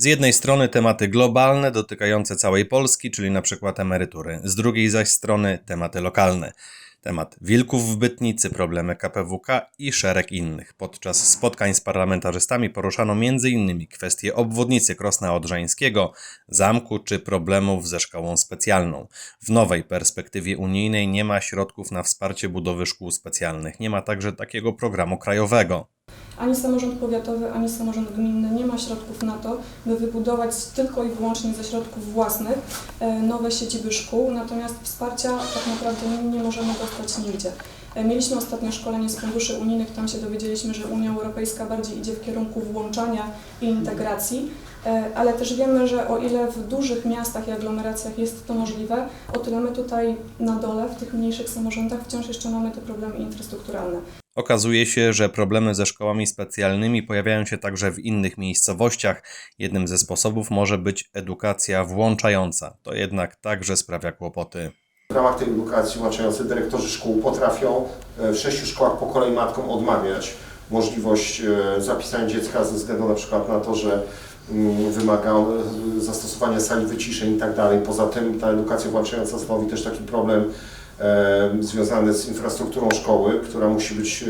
Z jednej strony tematy globalne dotykające całej Polski, czyli na przykład emerytury, z drugiej zaś strony tematy lokalne. Temat wilków w Bytnicy, problemy KPWK i szereg innych. Podczas spotkań z parlamentarzystami poruszano m.in. kwestie obwodnicy Krosna Odrzańskiego, zamku czy problemów ze szkołą specjalną. W nowej perspektywie unijnej nie ma środków na wsparcie budowy szkół specjalnych. Nie ma także takiego programu krajowego. Ani samorząd powiatowy, ani samorząd gminny nie ma środków na to, by wybudować tylko i wyłącznie ze środków własnych e, nowe siedziby szkół, natomiast wsparcia tak naprawdę nie, możemy dostać nigdzie. E, Mieliśmy ostatnio szkolenie z funduszy unijnych, tam się dowiedzieliśmy, że Unia Europejska bardziej idzie w kierunku włączania i integracji, e, ale też wiemy, że o ile w dużych miastach i aglomeracjach jest to możliwe, o tyle my tutaj na dole, w tych mniejszych samorządach wciąż jeszcze mamy te problemy infrastrukturalne. Okazuje się, że problemy ze szkołami specjalnymi pojawiają się także w innych miejscowościach. Jednym ze sposobów może być edukacja włączająca. To jednak także sprawia kłopoty. W ramach tej edukacji włączającej dyrektorzy szkół potrafią e, w sześciu szkołach po kolei matkom odmawiać możliwość e, zapisania dziecka ze względu na przykład na to, że mm, wymaga e, zastosowania sali wyciszeń i tak dalej. Poza tym ta edukacja włączająca stanowi też taki problem e, związany z infrastrukturą szkoły, która musi być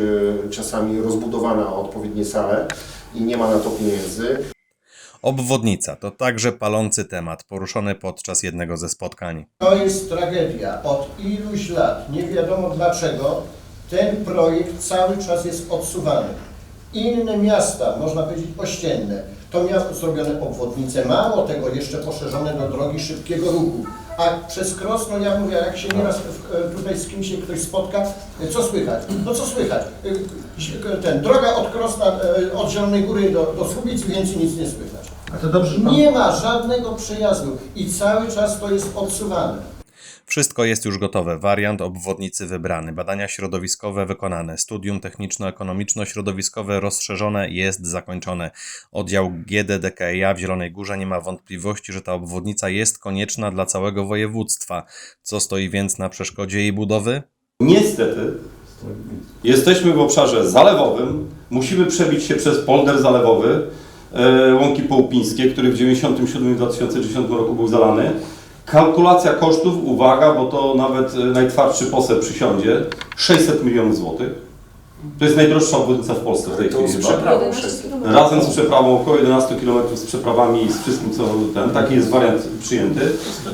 e, czasami rozbudowana o odpowiednie sale i nie ma na to pieniędzy. Obwodnica to także palący temat poruszony podczas jednego ze spotkań. To jest tragedia. Od iluś lat, nie wiadomo dlaczego, ten projekt cały czas jest odsuwany. Inne miasta, można powiedzieć ościenne, to miało zrobione obwodnice, mało tego jeszcze poszerzone do drogi szybkiego ruchu. A przez Krosno, ja mówię, jak się nieraz tutaj z kimś się ktoś spotka, co słychać? No co słychać? Ten, droga od Krosna, y, od Zielonej Góry do, do Słubic, więcej nic nie słychać. A to dobrze, że pan... Nie ma żadnego przejazdu i cały czas to jest odsuwane. Wszystko jest już gotowe. Wariant obwodnicy wybrany, badania środowiskowe wykonane, studium techniczno-ekonomiczno-środowiskowe rozszerzone jest zakończone. Oddział GDDKiA w Zielonej Górze nie ma wątpliwości, że ta obwodnica jest konieczna dla całego województwa. Co stoi więc na przeszkodzie jej budowy? Niestety jesteśmy w obszarze zalewowym, musimy przebić się przez polder zalewowy e, Łąki Połupińskie, który w 1997-2010 roku był zalany. Kalkulacja kosztów, uwaga, bo to nawet e, najtwardszy poseł przysiądzie, 600 milionów złotych. To jest najdroższa obwodnica w Polsce w tej chwili. z chyba. przeprawą 11 600. kilometrów. Razem z przeprawą około 11 km z przeprawami i z wszystkim co ten, taki jest wariant przyjęty.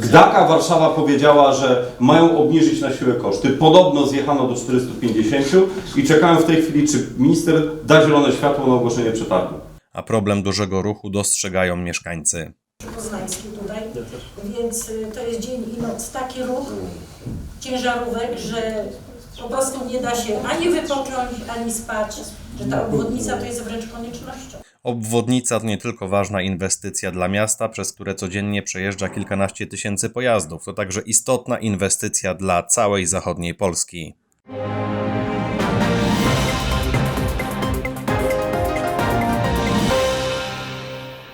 Gdaka Warszawa powiedziała, że mają obniżyć na siłę koszty. Podobno zjechano do 450 i czekałem w tej chwili, czy minister da zielone światło na ogłoszenie przetargu. A problem dużego ruchu dostrzegają mieszkańcy. Więc y, to jest dzień i noc. Taki ruch ciężarówek, że po prostu nie da się ani wypocząć, ani spać, że ta obwodnica to jest wręcz koniecznością. Obwodnica to nie tylko ważna inwestycja dla miasta, przez które codziennie przejeżdża kilkanaście tysięcy pojazdów, to także istotna inwestycja dla całej zachodniej Polski.